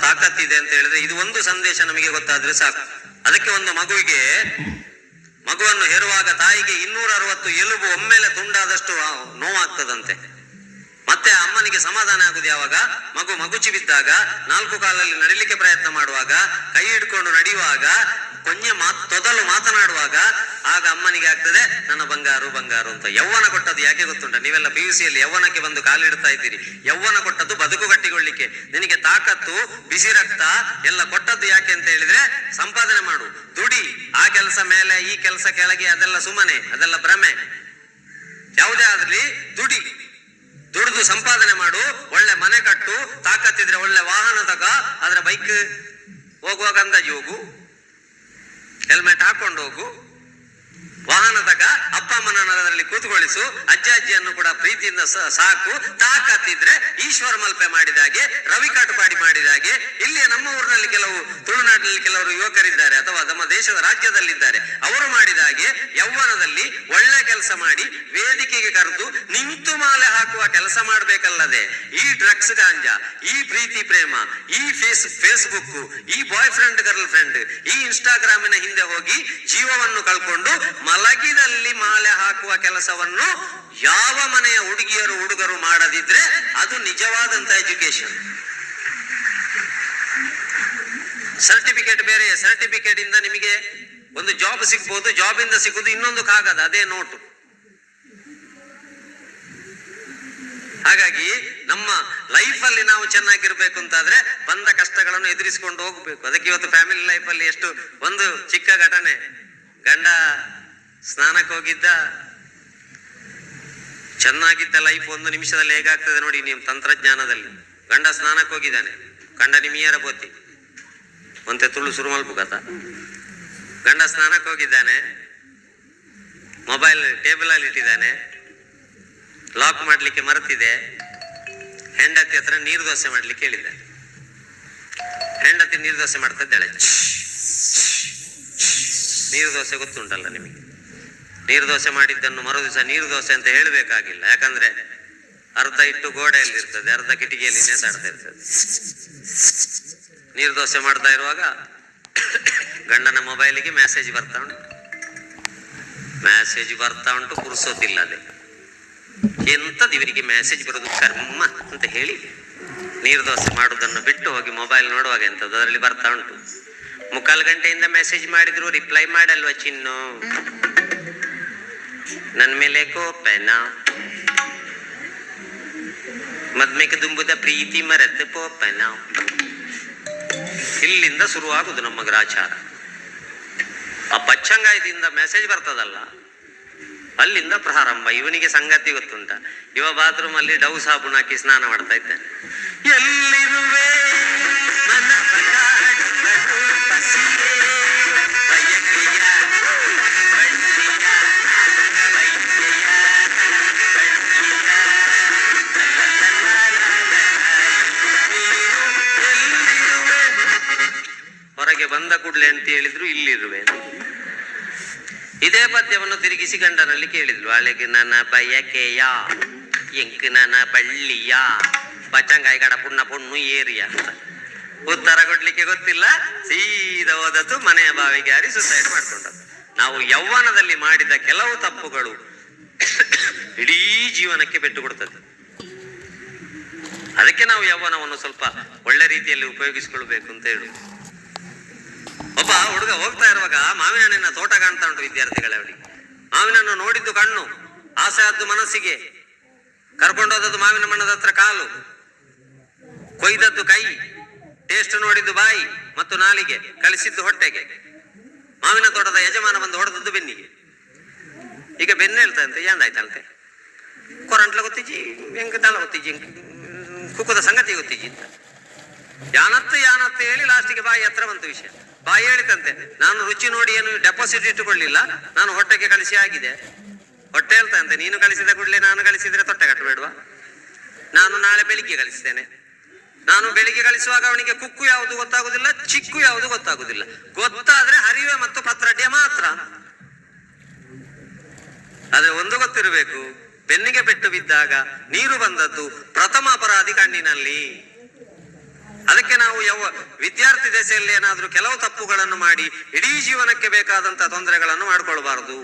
ತಾಕತ್ತಿದೆ ಅಂತ ಹೇಳಿದ್ರೆ ಇದು ಒಂದು ಸಂದೇಶ ನಮಗೆ ಗೊತ್ತಾದ್ರೆ ಸಾಕು. ಅದಕ್ಕೆ ಒಂದು ಮಗುವಿಗೆ, ಮಗುವನ್ನು ಹೆರುವಾಗ ತಾಯಿಗೆ ಇನ್ನೂರ ಅರವತ್ತು ಎಲುಬು ಒಮ್ಮೆಲೆ ತುಂಡಾದಷ್ಟು ನೋವಾಗ್ತದಂತೆ. ಮತ್ತೆ ಅಮ್ಮನಿಗೆ ಸಮಾಧಾನ ಆಗುದು ಯಾವಾಗ? ಮಗು ಮಗುಚಿ ಬಿದ್ದಾಗ, ನಾಲ್ಕು ಕಾಲಲ್ಲಿ ನಡಿಲಿಕ್ಕೆ ಪ್ರಯತ್ನ ಮಾಡುವಾಗ, ಕೈ ಹಿಡ್ಕೊಂಡು ನಡೆಯುವಾಗ ಕೊಂಚ ಮಾತ್ ತೊದಲು ಮಾತನಾಡುವಾಗ, ಆಗ ಅಮ್ಮನಿಗೆ ಆಗ್ತದೆ, ನನ್ನ ಬಂಗಾರು ಬಂಗಾರು ಅಂತ. ಯೌವನ ಕೊಟ್ಟದ್ದು ಯಾಕೆ ಗೊತ್ತುಂಟ? ನೀವೆಲ್ಲ ಪಿ ಯು ಸಿಯಲ್ಲಿ ಯೌವನಕ್ಕೆ ಬಂದು ಕಾಲಿಡ್ತಾ ಇದ್ದೀರಿ. ಯೌವನ ಕೊಟ್ಟದ್ದು ಗಟ್ಟಿಗೊಳ್ಳಿಕ್ಕೆ ನಿನಗೆ ತಾಕತ್ತು, ಬಿಸಿ ರಕ್ತ ಎಲ್ಲ ಕೊಟ್ಟದ್ದು ಯಾಕೆ ಅಂತ ಹೇಳಿದ್ರೆ ಸಂಪಾದನೆ ಮಾಡು, ದುಡಿ. ಆ ಕೆಲಸ ಮೇಲೆ, ಈ ಕೆಲಸ ಕೆಳಗೆ ಅದೆಲ್ಲ ಸುಮ್ಮನೆ, ಅದೆಲ್ಲ ಭ್ರಮೆ. ಯಾವುದೇ ಆದ್ರಲ್ಲಿ ದುಡಿ. ದುಡಿದು ಸಂಪಾದನೆ ಮಾಡು, ಒಳ್ಳೆ ಮನೆ ಕಟ್ಟು, ತಾಕತ್ತಿದ್ರೆ ಒಳ್ಳೆ ವಾಹನ ತಗ, ಆದ್ರೆ ಬೈಕ್ ಹೋಗುವಾಗ ಅಂದಾಜು ಹೋಗು ಹೆಲ್ಮೆಟ್ ಹಾಕೊಂಡು ಹೋಗು. ವಾಹನ ತಗ ಅಪ್ಪ ಅಮ್ಮನ ಅದರಲ್ಲಿ ಕೂತ್ಕೊಳ್ಳಿಸು ಅಜ್ಜ, ಅಜ್ಜಿಯನ್ನು ಕೂಡ ಪ್ರೀತಿಯಿಂದ ಸಾಕು. ತಾಕತ್ತಿದ್ರೆ ಈಶ್ವರ ಮಲ್ಪೆ ಮಾಡಿದಾಗೆ ರವಿ ಕಾಟುಪಾಡಿ ಮಾಡಿದಾಗೆ ಇಲ್ಲಿ ನಮ್ಮ ಊರಿನಲ್ಲಿ ಕೆಲವು, ತುಳುನಾಡಿನಲ್ಲಿ ಕೆಲವರು ಯುವಕರಿದ್ದಾರೆ ಅಥವಾ ನಮ್ಮ ದೇಶದ ರಾಜ್ಯದಲ್ಲಿದ್ದಾರೆ. ಅವರು ಮಾಡಿದಾಗೆ ಯೌವನದಲ್ಲಿ ಒಳ್ಳೆ ಕೆಲಸ ಮಾಡಿ ವೇದಿಕೆಗೆ ಕರೆದು ನಿಂತು ಮಾಲೆ ಹಾಕುವ ಕೆಲಸ ಮಾಡಬೇಕಲ್ಲದೆ, ಈ ಡ್ರಗ್ಸ್ ಗಾಂಜಾ, ಈ ಪ್ರೀತಿ ಪ್ರೇಮ, ಈ ಫೇಸ್, ಫೇಸ್ಬುಕ್, ಈ ಬಾಯ್ ಫ್ರೆಂಡ್, ಗರ್ಲ್ ಫ್ರೆಂಡ್, ಈ ಇನ್ಸ್ಟಾಗ್ರಾಮಿನ ಹಿಂದೆ ಹೋಗಿ ಜೀವವನ್ನು ಕಳ್ಕೊಂಡು ಮಲಗಿದಲ್ಲಿ ಮಾಲೆ ಹಾಕುವ ಕೆಲಸವನ್ನು ಯಾವ ಮನೆಯ ಹುಡುಗಿಯರು ಹುಡುಗರು ಮಾಡದಿದ್ರೆ ಅದು ನಿಜವಾದಂತ ಎಜುಕೇಶನ್ ಸರ್ಟಿಫಿಕೇಟ್ ಬೇರೆ ಸರ್ಟಿಫಿಕೇಟ್ ಇಂದ ನಿಮಗೆ ಒಂದು ಜಾಬ್ ಸಿಗ್ಬೋದು ಜಾಬ್ ಇಂದ ಸಿಗುದು ಇನ್ನೊಂದು ಕಾಗದ, ಅದೇ ನೋಟು. ಹಾಗಾಗಿ ನಮ್ಮ ಲೈಫ್ ಅಲ್ಲಿ ನಾವು ಚೆನ್ನಾಗಿರ್ಬೇಕು ಅಂತಾದ್ರೆ ಬಂದ ಕಷ್ಟಗಳನ್ನು ಎದುರಿಸಿಕೊಂಡು ಹೋಗ್ಬೇಕು. ಅದಕ್ಕೆ ಇವತ್ತು ಫ್ಯಾಮಿಲಿ ಲೈಫ್ ಅಲ್ಲಿ ಎಷ್ಟು ಒಂದು ಚಿಕ್ಕ ಘಟನೆ. ಗಂಡ ಸ್ನಾನಕ್ಕೆ ಹೋಗಿದ್ದ. ಚೆನ್ನಾಗಿದ್ದ ಲೈಫ್ ಒಂದು ನಿಮಿಷದಲ್ಲಿ ಹೇಗಾಗ್ತದೆ ನೋಡಿ ನೀವು ತಂತ್ರಜ್ಞಾನದಲ್ಲಿ. ಗಂಡ ಸ್ನಾನಕ್ಕೆ ಹೋಗಿದ್ದಾನೆ. ಗಂಡ ನಿಮಿಯರ ಬೋತಿ ಒಂತೆ ತುಳು ಶುರು ಮಲ್ಪುಗತ ಗಂಡ ಸ್ನಾನಕ್ಕೆ ಹೋಗಿದ್ದಾನೆ. ಮೊಬೈಲ್ ಟೇಬಲ್ ಅಲ್ಲಿ ಇಟ್ಟಿದ್ದಾನೆ. ಲಾಕ್ ಮಾಡ್ಲಿಕ್ಕೆ ಮರೆತಿದೆ. ಹೆಂಡತಿ ಹತ್ರ ನೀರು ದೋಸೆ ಮಾಡ್ಲಿಕ್ಕೆ ಹೇಳಿದ್ದೆ ಹೆಂಡತಿ ನೀರು ದೋಸೆ ಮಾಡ್ತಾ ಇದ್ದಾಳೆ ನೀರು ದೋಸೆ ಗೊತ್ತುಂಟಲ್ಲ ನಿಮಗೆ? ನೀರು ದೋಸೆ ಮಾಡಿದ್ದನ್ನು ಮರು ದಿವಸ ನೀರು ದೋಸೆ ಅಂತ ಹೇಳಬೇಕಾಗಿಲ್ಲ. ಯಾಕಂದ್ರೆ ಅರ್ಧ ಇಟ್ಟು ಗೋಡೆಯಲ್ಲಿ ಇರ್ತದೆ, ಅರ್ಧ ಕಿಟಕಿಯಲ್ಲಿ ನೇತಾಡ್ತಾ ಇರ್ತದೆ. ನೀರು ದೋಸೆ ಮಾಡ್ತಾ ಇರುವಾಗ ಗಂಡನ ಮೊಬೈಲಿಗೆ ಮೆಸೇಜ್ ಬರ್ತಾ ಉಂಟು. ಮೆಸೇಜ್ ಬರ್ತಾ ಉಂಟು ಕುರ್ಸೋದಿಲ್ಲ ಅದೇ. ಎಂತದ್ದು ಇವರಿಗೆ ಮೆಸೇಜ್ ಬರೋದು ಕರ್ಮ ಅಂತ ಹೇಳಿ ನೀರು ದೋಸೆ ಮಾಡುವುದನ್ನು ಬಿಟ್ಟು ಹೋಗಿ ಮೊಬೈಲ್ ನೋಡುವಾಗ ಎಂತದ್ದು ಅದರಲ್ಲಿ ಬರ್ತಾ ಉಂಟು. ಮುಕ್ಕಾಲು ಗಂಟೆಯಿಂದ ಮೆಸೇಜ್ ಮಾಡಿದ್ರು, ರಿಪ್ಲೈ ಮಾಡಲ್ವಾ ಚಿನ್ನು? ನನ್ನ ಮೇಲೆ ಕೋಪನ. ಮದ್ಮೇಕ ದುಂಬುದ ಪ್ರೀತಿ ಮರೆತು ಪೋಪನ ಇಲ್ಲಿಂದ ಶುರುವಾಗುದು ನಮ್ಮ ಗ್ರಾಚಾರ ಆ ಬಚ್ಚಂಗಾಯದಿಂದ ಮೆಸೇಜ್ ಬರ್ತದಲ್ಲ, ಅಲ್ಲಿಂದ ಪ್ರಾರಂಭ. ಇವನಿಗೆ ಸಂಗತಿ ಗೊತ್ತುಂಟ. ಇವ ಬಾತ್ರೂಮ್ ಅಲ್ಲಿ ಡೌ ಸಾಬೂನ್ ಹಾಕಿ ಸ್ನಾನ ಮಾಡ್ತಾ ಇದ್ದಾನೆ. ಪದ್ಯವನ್ನು ತಿರುಗಿಸಿ ಗಂಡನಲ್ಲಿ ಕೇಳಿದ್ಲು. ಅಳೆಗೆ ನನ್ನ ಬಯಕೆಯ, ಎಂಕ್ ನನ್ನ ಬಳ್ಳಿಯ ಬಚ್ಚಂಗಾಯಿ ಕಡ ಪುಣ್ಣ ಪುಣ್ಣು ಏರಿಯ ಉತ್ತರ ಕೊಡ್ಲಿಕ್ಕೆ ಗೊತ್ತಿಲ್ಲ. ಸೀದಾ ಹೋದದ್ದು ಮನೆಯ ಬಾವಿಗೆ ಹಾರಿ ಸುಸೈಡ್ ಮಾಡ್ಕೊಂಡದ್ದು. ನಾವು ಯೌವನದಲ್ಲಿ ಮಾಡಿದ ಕೆಲವು ತಪ್ಪುಗಳು ಇಡೀ ಜೀವನಕ್ಕೆ ಪೆಟ್ಟು ಕೊಡ್ತದೆ ಅದಕ್ಕೆ ನಾವು ಯೌವನವನ್ನು ಸ್ವಲ್ಪ ಒಳ್ಳೆ ರೀತಿಯಲ್ಲಿ ಉಪಯೋಗಿಸಿಕೊಳ್ಬೇಕು ಅಂತ ಹೇಳುದು ಒಬ್ಬ ಹುಡುಗ ಹೋಗ್ತಾ ಇರುವಾಗ ಮಾವಿನ ಹಣ್ಣಿನ ತೋಟ ಕಾಣ್ತಾ ಉಂಟು ವಿದ್ಯಾರ್ಥಿಗಳ ಅವರಿಗೆ. ಹಣ್ಣು ನೋಡಿದ್ದು ಕಣ್ಣು, ಆಸೆ ಆದ್ದು ಮನಸ್ಸಿಗೆ. ಕರ್ಕೊಂಡೋದದ್ದು ಮಾವಿನ ಮಣ್ಣದ ಹತ್ರ ಕಾಲು, ಕೊಯ್ದದ್ದು ಕೈ, ಟೇಸ್ಟ್ ನೋಡಿದ್ದು ಬಾಯಿ ಮತ್ತು ನಾಲಿಗೆ ಕಳಿಸಿದ್ದು ಹೊಟ್ಟೆಗೆ. ಮಾವಿನ ತೋಟದ ಯಜಮಾನ ಬಂದು ಹೊಡೆದದ್ದು ಬೆನ್ನಿಗೆ. ಈಗ ಬೆನ್ನ ಹೇಳ್ತಂತೆ ಏನಾಯ್ತಂತೆ ಕೊರಂಟ್ಲ ಗೊತ್ತಿಜ್ಜಿ ಹೆಂಗೆ ತಾಳ ಗೊತ್ತಿಜ್ಜಿ ಕುಕ್ಕದ ಸಂಗತಿ ಗೊತ್ತಿಜ್ಜಿ ಅಂತ. ಯಾನತ್ತು ಯಾನತ್ತು ಹೇಳಿ ಲಾಸ್ಟಿಗೆ ಬಾಯಿ ಹತ್ರ ಬಂತು ವಿಷಯ. ಬಾಯಿ ಹೇಳಿತಂತೆ, ನಾನು ರುಚಿ ನೋಡಿ ಏನು ಡೆಪಾಸಿಟ್ ಇಟ್ಟುಕೊಳ್ಳಿಲ್ಲ, ನಾನು ಹೊಟ್ಟೆಗೆ ಕಳಿಸಿ ಆಗಿದೆ. ಹೊಟ್ಟೆ ಹೇಳ್ತಂತೆ, ನೀನು ಕಳಿಸಿದ ಕೂಡಲೇ ನಾನು ಕಳಿಸಿದ್ರೆ ತೊಟ್ಟೆ ಕಟ್ಟಬೇಡ್ವಾ? ನಾನು ನಾಳೆ ಬೆಳಿಗ್ಗೆ ಕಳಿಸ್ತೇನೆ. ನಾನು ಬೆಳಿಗ್ಗೆ ಕಳಿಸುವಾಗ ಅವನಿಗೆ ಕುಕ್ಕು ಯಾವುದು ಗೊತ್ತಾಗುದಿಲ್ಲ, ಚಿಕ್ಕು ಯಾವುದು ಗೊತ್ತಾಗುದಿಲ್ಲ. ಗೊತ್ತಾದ್ರೆ ಹರಿವೆ ಮತ್ತು ಪತ್ರಡ್ಡೆ ಮಾತ್ರ. ಆದ್ರೆ ಒಂದು ಗೊತ್ತಿರಬೇಕು, ಬೆನ್ನಿಗೆ ಪೆಟ್ಟು ಬಿದ್ದಾಗ ನೀರು ಬಂದದ್ದು ಪ್ರಥಮ ಅಪರಾಧಿ ಕಣ್ಣಿನಲ್ಲಿ. ಅದಕ್ಕೆ ನಾವು ಯಾವ ವಿದ್ಯಾರ್ಥಿ ದೆಸೆಯಲ್ಲಿ ಏನಾದರೂ ಕೆಲವು ತಪ್ಪುಗಳನ್ನು ಮಾಡಿ ಇಡೀ ಜೀವನಕ್ಕೆ ಬೇಕಾದಂತ ತೊಂದರೆಗಳನ್ನು ಮಾಡಿಕೊಳ್ಬಾರದು.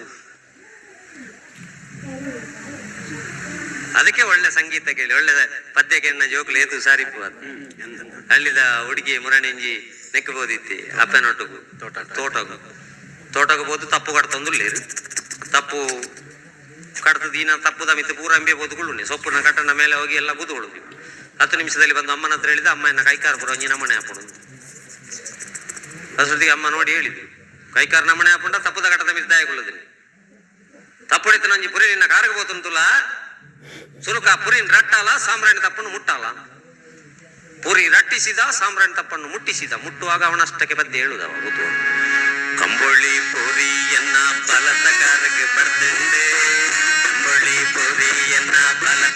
ಅದಕ್ಕೆ ಒಳ್ಳೆ ಸಂಗೀತ ಕೇಳಿ, ಒಳ್ಳೆ ಪದ್ಯ ಕೆಣ್ಣ ಜೋಕ್ಲು ಏತು ಸಾರಿಪು ಹಳ್ಳಿದ ಹುಡುಗಿ ಮುರಣೆಂಜಿ ನೆಕ್ಕಬೋದಿತ್ತಿ, ಅಪ್ಪನೊಟ್ಟಿಗೂ. ತೋಟ ತೋಟಗು ತೋಟಗ ಬೋದು ತಪ್ಪು ಕಡ್ತಂದುಳ್ಳೇರು ತಪ್ಪು ಕಡ್ತದ ದೀನ ತಪ್ಪುದ ಮಿತ್ತು ಪೂರ ಅಂಬೆ ಬೋದುಕೊಳ್ಳುಣ್ಣೆ ಸೊಪ್ಪುನ ಕಟ್ಟನ ಮೇಲೆ ಹೋಗಿ ಎಲ್ಲ ಕೂತ್ಕೊಳ್ಳು ಹತ್ತು ನಿಮಿಷದಲ್ಲಿ ಬಂದು ಅಮ್ಮನ ಹತ್ರ ಹೇಳಿದ, ಅಮ್ಮ ಎನ್ನ ಕೈಕಾರ ಪುರ ಒಂಜಿ ನಮನೆ ಹಾಕೊಂಡು ಅಷ್ಟೊತ್ತಿಗೆ ಅಮ್ಮ ನೋಡಿ ಹೇಳಿದ್ವಿ ಕೈಕಾರ ನಮ್ಮನೆ ಹಾಕೊಂಡ ತಪ್ಪುದ ಘಟದ ಮಿಸ್ ದಾಯಗೊಳ್ಳದ್ರಿ ತಪ್ಪುಡಿತ ನಂಜಿ ಪುರಿ ನಿನ್ನ ಕಾರಗೆ ಹೋತಂತುಲ ಸುರುಕ ಪುರಿನ್ ರಟ್ಟಾಲ, ಸಾಂಬ್ರಾಣಿ ತಪ್ಪನ್ನು ಮುಟ್ಟಲ್ಲ ಪುರಿ ರಟ್ಟಿಸಿದ, ಸಾಂಬ್ರಾಣಿ ತಪ್ಪನ್ನು ಮುಟ್ಟಿಸಿದ. ಮುಟ್ಟುವಾಗ ಅವನಷ್ಟಕ್ಕೆ ಬದ್ದೆ ಹೇಳುದ ಕೂತು ಕಂಬಳಿ ಪುರಿಯನ್ನ ಕಾರ್ಗೆ ಬರ್ತಂದೆ ಕಂಬಳಿ ಪುರಿಯನ್ನ ಬಲತಕಾರಕ್ಕೆ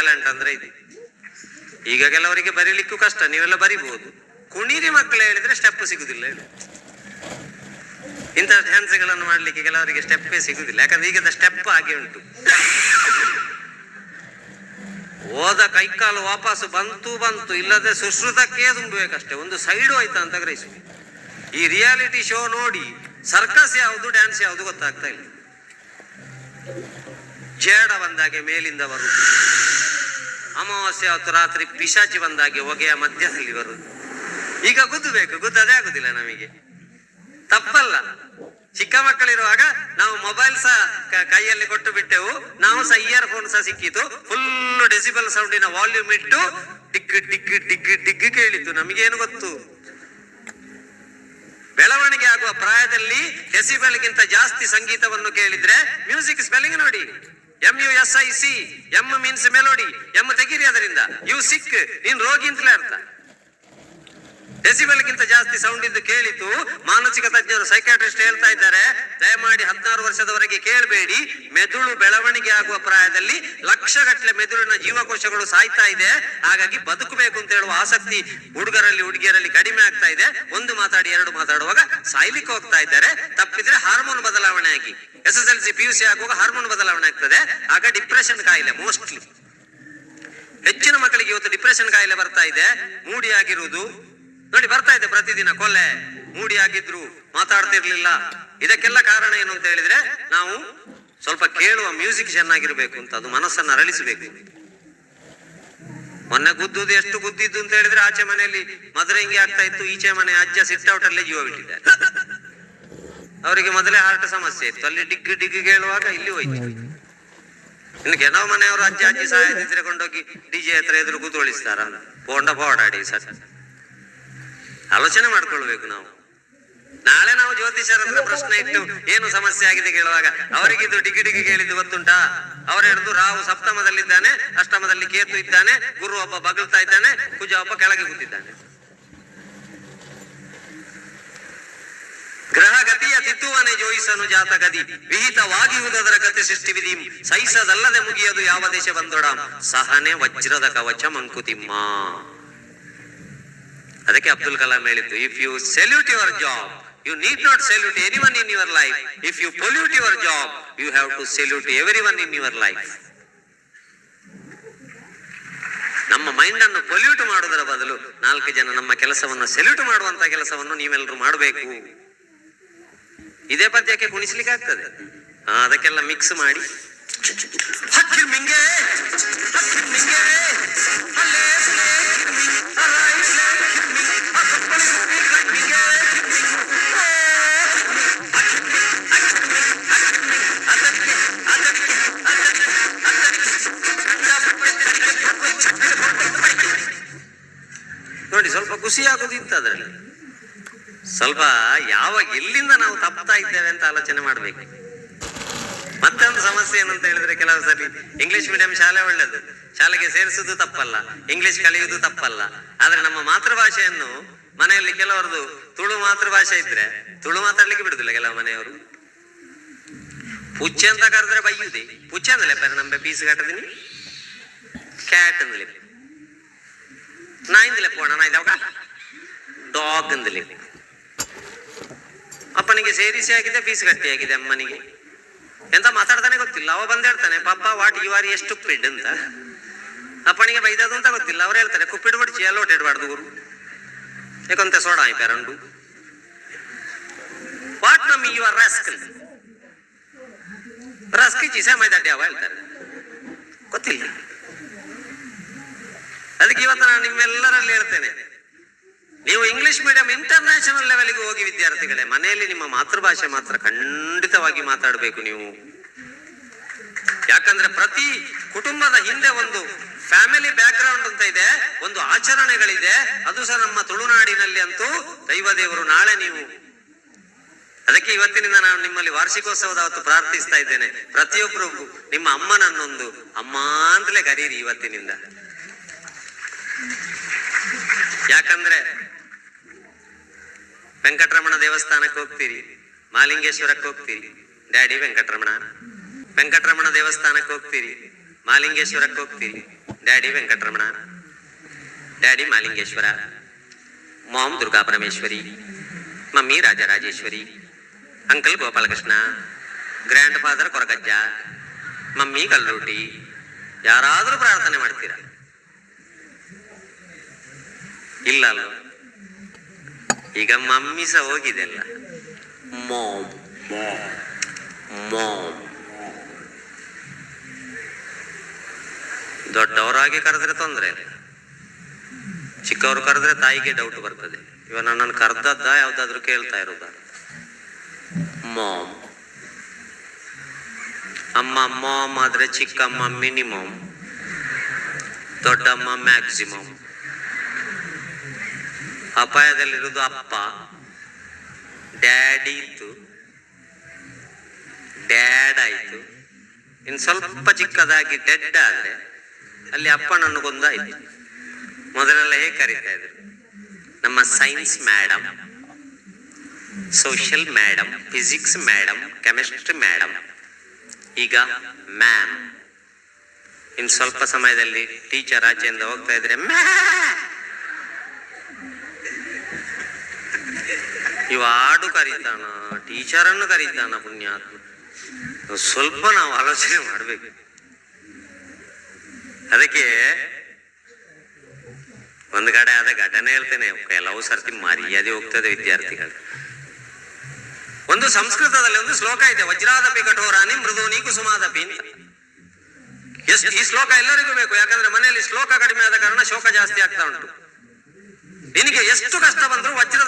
ಟ್ಯಾಲೆಂಟ್ ಅಂದ್ರೆ ಇದೆ. ಈಗ ಕೆಲವರಿಗೆ ಬರೀಲಿಕ್ಕೂ ಕಷ್ಟ, ನೀವೆಲ್ಲ ಬರಿಬಹುದು. ಕುಣಿರಿ ಮಕ್ಕಳು ಹೇಳಿದ್ರೆ ಸ್ಟೆಪ್ ಸಿಗುದಿಲ್ಲ ಇಂಥ ಡ್ಯಾನ್ಸ್ಗಳನ್ನು ಮಾಡ್ಲಿಕ್ಕೆ ಕೆಲವರಿಗೆ ಸ್ಟೆಪ್ಪೇ ಸಿಗುದಿಲ್ಲ. ಯಾಕಂದ್ರೆ ಈಗ ಸ್ಟೆಪ್ ಹಾಗೆ ಉಂಟು. ಹೋದ ಕೈಕಾಲು ವಾಪಸ್ ಬಂತು ಬಂತು. ಇಲ್ಲದೆ ಸುಶ್ರುತಕ್ಕೆ ತುಂಬಬೇಕಷ್ಟೇ ಒಂದು ಸೈಡು ಆಯ್ತಾ ಅಂತ ಗ್ರಹಿಸಿ ಈ ರಿಯಾಲಿಟಿ ಶೋ ನೋಡಿ ಸರ್ಕಸ್ ಯಾವುದು ಡ್ಯಾನ್ಸ್ ಯಾವುದು ಗೊತ್ತಾಗ್ತಾ ಇಲ್ಲ. ಜೇಡ ಬಂದಾಗೆ ಮೇಲಿಂದ ಬರುದು ಅಮಾವಾಸ್ಯೆ ಅವತ್ತು ರಾತ್ರಿ ಪಿಶಾಚಿ ಬಂದಾಗೆ ಹೊಗೆಯ ಮಧ್ಯದಲ್ಲಿ ಬರುದು. ಈಗ ಗುದ್ದಬೇಕು, ಗುದ್ದದೇ ಆಗುದಿಲ್ಲ ನಮಗೆ. ತಪ್ಪಲ್ಲ. ಚಿಕ್ಕ ಮಕ್ಕಳಿರುವಾಗ ನಾವು ಮೊಬೈಲ್ ಸಹ ಕೈಯಲ್ಲಿ ಕೊಟ್ಟು ಬಿಟ್ಟೆವು. ನಾವು ಸಹ ಇಯರ್ ಫೋನ್ ಸಹ ಸಿಕ್ಕಿತು. ಫುಲ್ ಡೆಸಿಬಲ್ ಸೌಂಡಿನ ವಾಲ್ಯೂಮ್ ಇಟ್ಟು ಟಿಕ್ ಟಿಕ್ ಟಿಕ್ ಟಿಕ್ ಕೇಳಿತು. ನಮಗೇನು ಗೊತ್ತು? ಬೆಳವಣಿಗೆ ಆಗುವ ಪ್ರಾಯದಲ್ಲಿ ಡೆಸಿಬಲ್ಗಿಂತ ಜಾಸ್ತಿ ಸಂಗೀತವನ್ನು ಕೇಳಿದ್ರೆ ಮ್ಯೂಸಿಕ್ ಸ್ಪೆಲ್ಲಿಂಗ್ ನೋಡಿ. M U S I C M means melody M ತೆಗೀರಿ ಅದರಿಂದ. ಯು ಸಿಕ್ ನೀನ್ ರೋಗಿ ಅಂತಲೇ ಅರ್ಥ. ಡೆಸಿಬಲ್ಗಿಂತ ಜಾಸ್ತಿ ಸೌಂಡ್ ಇದ್ದು ಕೇಳಿತು ಮಾನಸಿಕ ತಜ್ಞರು ಸೈಕಾಟ್ರಿಸ್ಟ್ ಹೇಳ್ತಾ ಇದ್ದಾರೆ. ದಯಮಾಡಿ ಹದಿನಾರು ವರ್ಷದವರೆಗೆ ಕೇಳಬೇಡಿ. ಮೆದುಳು ಬೆಳವಣಿಗೆ ಆಗುವ ಪ್ರಾಯದಲ್ಲಿ ಲಕ್ಷಗಟ್ಟಲೆ ಮೆದುಳಿನ ಜೀವಕೋಶಗಳು ಸಾಯ್ತಾ ಇದೆ. ಹಾಗಾಗಿ ಬದುಕಬೇಕು ಅಂತ ಹೇಳುವ ಆಸಕ್ತಿ ಹುಡುಗರಲ್ಲಿ, ಹುಡುಗಿಯರಲ್ಲಿ ಕಡಿಮೆ ಆಗ್ತಾ ಇದೆ. ಒಂದು ಮಾತಾಡಿ, ಎರಡು ಮಾತಾಡುವಾಗ ಸಾಯ್ಲಿಕ್ಕೆ ಹೋಗ್ತಾ ಇದ್ದಾರೆ. ತಪ್ಪಿದ್ರೆ ಹಾರ್ಮೋನ್ ಬದಲಾವಣೆ ಆಗಿ. S S L C P U C ಆಗುವಾಗ ಹಾರ್ಮೋನ್ ಬದಲಾವಣೆ ಆಗ್ತದೆ. ಆಗ ಡಿಪ್ರೆಷನ್ ಕಾಯಿಲೆ ಮೋಸ್ಟ್ಲಿ ಹೆಚ್ಚಿನ ಮಕ್ಕಳಿಗೆ ಇವತ್ತು ಡಿಪ್ರೆಷನ್ ಕಾಯಿಲೆ ಬರ್ತಾ ಇದೆ. ಮೂಡಿ ಆಗಿರುವುದು ನೋಡಿ, ಬರ್ತಾ ಇದೆ ಪ್ರತಿದಿನ, ಕೊಲೆ, ಮೂಡಿ ಆಗಿದ್ರು, ಮಾತಾಡ್ತಿರ್ಲಿಲ್ಲ. ಇದಕ್ಕೆಲ್ಲ ಕಾರಣ ಏನು ಅಂತ ಹೇಳಿದ್ರೆ, ನಾವು ಸ್ವಲ್ಪ ಕೇಳುವ ಮ್ಯೂಸಿಕ್ ಚೆನ್ನಾಗಿರ್ಬೇಕು ಅಂತ, ಅದು ಮನಸ್ಸನ್ನ ಅರಳಿಸಬೇಕು. ಮೊನ್ನೆ ಗುದ್ದುದು ಎಷ್ಟು ಗುದ್ದಿದ್ದು ಅಂತ ಹೇಳಿದ್ರೆ, ಆಚೆ ಮನೆಯಲ್ಲಿ ಮದುವೆಂಗಿ ಆಗ್ತಾ ಇತ್ತು, ಈಚೆ ಮನೆ ಅಜ್ಜ ಸಿಟ್ ಔಟ್ ಅಲ್ಲೇ ಜೀವ ಬಿಟ್ಟಿದ್ದಾರೆ ಅವರಿಗೆ ಮೊದಲೇ ಹಾರ್ಟ್ ಸಮಸ್ಯೆ ಇತ್ತು. ಅಲ್ಲಿ ಡಿಗ್ ಡಿಗ್ ಕೇಳುವಾಗ ಇಲ್ಲಿ ಹೋಯ್ತು. ಇನ್ನು ಕೆಲವು ಮನೆಯವರು ಅಜ್ಜ, ಅಜ್ಜಿ ಸಹಾಯದಿಂದ ಕೊಂಡೋಗಿ ಡಿಜೆ ಹತ್ರ ಎದುರು ಕೂತೊಳಿಸ್ತಾರ ಪೋಂಡ ಪೋಡಾಡಿ ಸರ್. ಆಲೋಚನೆ ಮಾಡ್ಕೊಳ್ಬೇಕು ನಾವು. ನಾಳೆ ನಾವು ಜ್ಯೋತಿಷರ ಪ್ರಶ್ನೆ ಇಟ್ಟು ಏನು ಸಮಸ್ಯೆ ಆಗಿದೆ ಕೇಳುವಾಗ, ಅವರಿಗಿದ್ದು ಡಿಗಿ ಡಿಗಿ ಕೇಳಿದ್ದು ಗೊತ್ತುಂಟಾ? ಅವರು ಹಿಡಿದು ರಾಹು ಸಪ್ತಮದಲ್ಲಿದ್ದಾನೆ, ಅಷ್ಟಮದಲ್ಲಿ ಕೇತು ಇದ್ದಾನೆ, ಗುರು ಒಬ್ಬ ಬಗಲ್ತಾ ಇದ್ದಾನೆ, ಕುಜ ಒಬ್ಬ ಕೆಳಗೆ ಕೂತಿದ್ದಾನೆ. ಗ್ರಹ ಗತಿಯ ತಿತ್ತುವನೆ ಜೋಯಿಸನು ಜಾತ ಗತಿ ವಿಹಿತವಾಗಿಯುವುದರ ಗತಿ ಸೃಷ್ಟಿ ವಿಧಿ, ಸಹಿಸದಲ್ಲದೆ ಮುಗಿಯದು ಯಾವ ದೇಶ ಬಂದೊಡ, ಸಹನೆ ವಜ್ರದ ಕವಚ ಮಂಕುತಿಮ್ಮ. ಅದಕ್ಕೆ ಅಬ್ದುಲ್ ಕಲಾಂ ಹೇಳಿದ್ದು if you salute your job you need not salute anyone in your life if you pollute your job you have to salute everyone in your life ನಮ್ಮ ಮೈಂಡ್ ಅನ್ನು ಪೊಲ್ಯೂಟ್ ಮಾಡುವುದರ ಬದಲು ನಾಲ್ಕು ಜನ ನಮ್ಮ ಕೆಲಸವನ್ನು ಸೆಲ್ಯೂಟ್ ಮಾಡುವಂತ ಕೆಲಸವನ್ನು ನೀವೆಲ್ಲರೂ ಮಾಡಬೇಕು. ಇದೇ ಪದ್ಯಕ್ಕೆ ಕುಣಿಸ್ಲಿಕ್ಕೆ ಆಗ್ತದೆ. ಅದಕ್ಕೆಲ್ಲ ಮಿಕ್ಸ್ ಮಾಡಿ. ನೋಡಿ ಸ್ವಲ್ಪ ಖುಷಿ ಇತ್ತು ಅದರಲ್ಲಿ ಸ್ವಲ್ಪ ಯಾವಾಗ ಎಲ್ಲಿಂದ ನಾವು ತಪ್ತಾ ಇದ್ದೇವೆ ಅಂತ ಆಲೋಚನೆ ಮಾಡ್ಬೇಕು. ಮತ್ತೊಂದು ಸಮಸ್ಯೆ ಏನಂತ ಹೇಳಿದ್ರೆ ಕೆಲವು ಸರಿ ಇಂಗ್ಲಿಷ್ ಮೀಡಿಯಂ ಶಾಲೆ ಒಳ್ಳೇದು. ಶಾಲೆಗೆ ಸೇರಿಸುವುದು ತಪ್ಪಲ್ಲ. ಇಂಗ್ಲಿಷ್ ಕಲಿಯುವುದು ತಪ್ಪಲ್ಲ. ಆದ್ರೆ ನಮ್ಮ ಮಾತೃಭಾಷೆಯನ್ನು ಮನೆಯಲ್ಲಿ ಕೆಲವರದು ತುಳು ಮಾತೃಭಾಷೆ ಇದ್ರೆ ತುಳು ಮಾತಾಡ್ಲಿಕ್ಕೆ ಬಿಡುದಿಲ್ಲ ಕೆಲವು ಮನೆಯವರು. ಪುಚ್ಚೆ ಅಂತ ಕರೆದ್ರೆ ಬೈಯುದೆ. ಪುಚ್ಚೆ ಅಂದ್ರೆ ಪರ ನಮ್ಮ ಪೀಸ್ ಕಟ್ಟದಿನಿ ಕ್ಯಾಟ್ ಅಂದ್ಲಿ ನಾಯಿಂದಲೇ ಪೋಣ ನಾ ಡಾಗ್ ಅಂದ್ಲಿ ಅಪ್ಪನಿಗೆ ಸೇರಿಸಿ ಆಗಿದೆ ಫೀಸ್ ಕಟ್ಟಿ ಆಗಿದೆ ಅಮ್ಮನಿಗೆ. ಎಂತ ಮಾತಾಡ್ತಾನೆ ಗೊತ್ತಿಲ್ಲ. ಅವ ಬಂದ್ ಹೇಳ್ತಾನೆ ಪಾಪ ವಾಟ್ ಯು ಆರ್ ಎಷ್ಟು ಪಿಡ್ ಅಂತ. ಅಪ್ಪನಿಗೆ ಬೈದದು ಅಂತ ಗೊತ್ತಿಲ್ಲ. ಅವ್ರು ಹೇಳ್ತಾರೆ, ಕುಪ್ಪಿಡ್ ಬಡಿಸಿ ಅಲ್ಲೋಟ್ ಇಡಬಾರ್ದು ಗುರು ಯಾಕಂತ ಸೋಡ ಆಯ್ ಪ್ಯಾರಂಡು ವಾಟ್ ನಮ್ ಯು ಆರ್ ರಾಸ್ಕ್ ರಾಸ್ಕಿ ಚಿಸೆ ಮೈದಾಟಿ ಅವ, ಹೇಳ್ತಾರೆ. ಗೊತ್ತಿಲ್ಲ. ಅದಕ್ಕೆ ಇವತ್ತು ನಾನು ನಿಮ್ಮೆಲ್ಲರಲ್ಲಿ ಹೇಳ್ತೇನೆ. ನೀವು ಇಂಗ್ಲಿಷ್ ಮೀಡಿಯಂ ಇಂಟರ್ನ್ಯಾಷನಲ್ ಲೆವೆಲ್ಗೆ ಹೋಗಿ ವಿದ್ಯಾರ್ಥಿಗಳೇ, ಮನೆಯಲ್ಲಿ ನಿಮ್ಮ ಮಾತೃಭಾಷೆ ಮಾತ್ರ ಖಂಡಿತವಾಗಿ ಮಾತಾಡಬೇಕು ನೀವು. ಯಾಕಂದ್ರೆ ಪ್ರತಿ ಕುಟುಂಬದ ಹಿಂದೆ ಒಂದು ಫ್ಯಾಮಿಲಿ ಬ್ಯಾಕ್ ಗ್ರೌಂಡ್ ಅಂತ ಇದೆ, ಒಂದು ಆಚರಣೆಗಳಿದೆ, ಅದು ಸಹ ನಮ್ಮ ತುಳುನಾಡಿನಲ್ಲಿ ಅಂತೂ ದೈವ ದೇವರು ನಾಳೆ ನೀವು. ಅದಕ್ಕೆ ಇವತ್ತಿನಿಂದ ನಾನು ನಿಮ್ಮಲ್ಲಿ ವಾರ್ಷಿಕೋತ್ಸವದ ಹೊತ್ತು ಪ್ರಾರ್ಥಿಸ್ತಾ ಇದ್ದೇನೆ. ಪ್ರತಿಯೊಬ್ಬರು ನಿಮ್ಮ ಅಮ್ಮನನ್ನೊಂದು, ಅಮ್ಮ ಅಂತಲೇ ಕರೀರಿ ಇವತ್ತಿನಿಂದ. ಯಾಕಂದ್ರೆ ವೆಂಕಟರಮಣ ದೇವಸ್ಥಾನಕ್ಕೆ ಹೋಗ್ತೀರಿ. ಮಾಲಿಂಗೇಶ್ವರಕ್ಕೆ ಹೋಗ್ತೀರಿ. ಡ್ಯಾಡಿ ವೆಂಕಟರಮಣ. ವೆಂಕಟರಮಣ ದೇವಸ್ಥಾನಕ್ಕೆ ಹೋಗ್ತೀರಿ. ಮಾಲಿಂಗೇಶ್ವರಕ್ಕೆ ಹೋಗ್ತೀರಿ. Daddy Venkataramana. Daddy Malingeshwara. Mom Durga Parameshwari. Mummy Rajarajeshwari. Uncle Gopalakrishna. Grandfather Koragajja. Mummy ಕಲ್ರೊಟ್ಟಿ ಯಾರಾದರೂ ಪ್ರಾರ್ಥನೆ ಮಾಡ್ತೀರಾ? ಇಲ್ಲ ಅಲ್ವಾ? ಈಗ ಮಮ್ಮಿ ಸಹ ಹೋಗಿದೆ ಅಲ್ಲ. ಮೋಮ್ ಮೋಮ್ ದೊಡ್ಡವರಾಗಿ ಕರೆದ್ರೆ ತೊಂದರೆ ಚಿಕ್ಕವರು ಕರೆದ್ರೆ ತಾಯಿಗೆ ಡೌಟ್ ಬರ್ತದೆ. ಇವ ನನ್ನನ್ನು ಕರ್ದದ್ದ ಯಾವ್ದಾದ್ರು ಕೇಳ್ತಾ ಇರೋದ? ಮೋಮ್. ಅಮ್ಮ, ಮಾಮ್ ಆದ್ರೆ ಚಿಕ್ಕಮ್ಮ ಮಿನಿಮಮ್. ದೊಡ್ಡಮ್ಮ ಮ್ಯಾಕ್ಸಿಮಮ್ ಅಪಾಯದಲ್ಲಿರೋದು ಅಪ್ಪ. ಡ್ಯಾಡಿ ಇತ್ತು. ಡ್ಯಾಡ್ ಆಯಿತು. ಇನ್ನು ಸ್ವಲ್ಪ ಚಿಕ್ಕದಾಗಿ ಡೆಡ್ ಆದ್ರೆ ಅಲ್ಲಿ ಅಪ್ಪನನ್ನು ಕೊಂದಾಯಿತು. ಮೊದಲೆಲ್ಲ ಹೇಗೆ ಕರೀತಾ ಇದ್ರು? ನಮ್ಮ science madam social madam physics madam chemistry madam ಈಗ ಮ್ಯಾಮ್. ಇನ್ನು ಸ್ವಲ್ಪ ಸಮಯದಲ್ಲಿ ಟೀಚರ್ ಆಚೆಯಿಂದ ಹೋಗ್ತಾ ಇದ್ರೆ ಇವ ಆಡು ಕರೀತಾನ, ಟೀಚರನ್ನು ಕರೀತಾನ ಪುಣ್ಯಾತ್ಮ. ಸ್ವಲ್ಪ ನಾವು ಆಲೋಚನೆ ಮಾಡಬೇಕು. ಅದಕ್ಕೆ ಒಂದು ಕಡೆ ಆದ ಘಟನೆ ಹೇಳ್ತೇನೆ, ಕೆಲವು ಸರ್ತಿ ಮರ್ಯಾದೆ ಹೋಗ್ತದೆ ವಿದ್ಯಾರ್ಥಿಗಳು. ಒಂದು ಸಂಸ್ಕೃತದಲ್ಲಿ ಒಂದು ಶ್ಲೋಕ ಇದೆ, ವಜ್ರಾದಪಿ ಕಠೋರಾನಿ ಮೃದೋನಿ ಕುಸುಮಾದಪಿ ಅಂತ. ಎಷ್ಟು ಈ ಶ್ಲೋಕ ಎಲ್ಲರಿಗೂ ಬೇಕು, ಯಾಕಂದ್ರೆ ಮನೆಯಲ್ಲಿ ಶ್ಲೋಕ ಕಡಿಮೆ ಆದ ಕಾರಣ ಶೋಕ ಜಾಸ್ತಿ ಆಗ್ತಾ ಉಂಟು. ನಿನಗೆ ಎಷ್ಟು ಕಷ್ಟ ಬಂದರೂ ನಿನ್ನ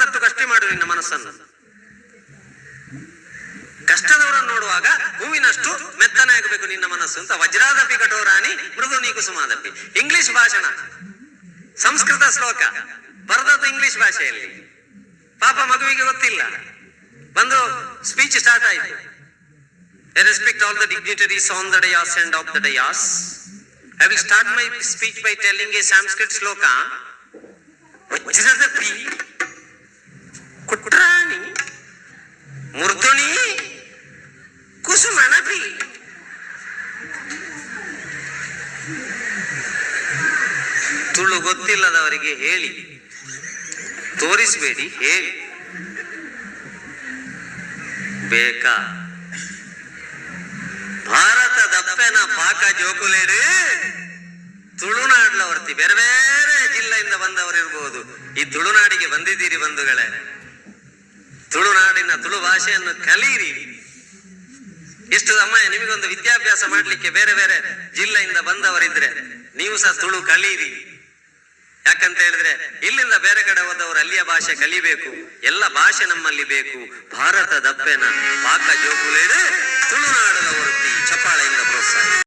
ಮನಸ್ಸನ್ನು ಕಷ್ಟದವರನ್ನು ನೋಡುವಾಗ ಹೂವಿನಷ್ಟು ಮೆತ್ತನೆ ಆಗಬೇಕು ನಿನ್ನ ಮನಸ್ಸು ಅಂತ ವಜ್ರಾದಪಿ ಕಠೋರಾನಿ ಮೃದು ನೀ ಕುಸುಮಾದಪಿ. ಇಂಗ್ಲಿಷ್ ಭಾಷಣ. ಸಂಸ್ಕೃತ ಶ್ಲೋಕ. ಬರೆದದ್ದು ಇಂಗ್ಲಿಷ್ ಭಾಷೆಯಲ್ಲಿ. ಪಾಪ ಮಗುವಿಗೆ ಗೊತ್ತಿಲ್ಲ. ಬಂದು ಸ್ಪೀಚ್ ಸ್ಟಾರ್ಟ್ ಆಯಿತು. Respect all the dignitaries on the dais and of the dais I will start my speech by telling a Sanskrit shloka ವಜ್ರದಪಿ ಕುಟ್ರಾಣಿ, ಮುರ್ದುಣಿ ಕುಸುಮನಪಿ Tulu ಗೊತ್ತಿಲ್ಲದವರಿಗೆ ಹೇಳಿ, ತೋರಿಸಬೇಡಿ, ಹೇಳಿ. ಬೇಕಾ? ಭಾರತ ದಪ್ಪೆನ ಪಾಕ ಜೋಕುಲೇಡು. ತುಳುನಾಡ್ಲವರ್ತಿ, ಬೇರೆ ಬೇರೆ ಜಿಲ್ಲೆಯಿಂದ ಬಂದವರು ಇರ್ಬೋದು ಈ ತುಳುನಾಡಿಗೆ ಬಂದಿದ್ದೀರಿ ಬಂಧುಗಳೇ. ತುಳುನಾಡಿನ ತುಳು ಭಾಷೆಯನ್ನು ಕಲಿಯಿರಿ ಇಷ್ಟು ಸಮಯ ನಿಮಗೊಂದು ವಿದ್ಯಾಭ್ಯಾಸ ಮಾಡಲಿಕ್ಕೆ ಬೇರೆ ಬೇರೆ ಜಿಲ್ಲೆಯಿಂದ ಬಂದವರಿದ್ರೆ ನೀವು ಸಹ ತುಳು ಕಲಿಯಿರಿ ಯಾಕಂತ ಹೇಳಿದ್ರೆ, ಇಲ್ಲಿಂದ ಬೇರೆ ಕಡೆ ಹೋದವರು ಅಲ್ಲಿಯ ಭಾಷೆ ಕಲಿಬೇಕು, ಎಲ್ಲ ಭಾಷೆ ನಮ್ಮಲ್ಲಿ ಬೇಕು. ಭಾರತ ದಪ್ಪೆನ ಪಾಕ ಜೋಕುಲೇಡು ತುಳುನಾಡದ ಹೊರತಿ ಚಪ್ಪಾಳೆಯಿಂದ ಪ್ರೋತ್ಸಾಹ.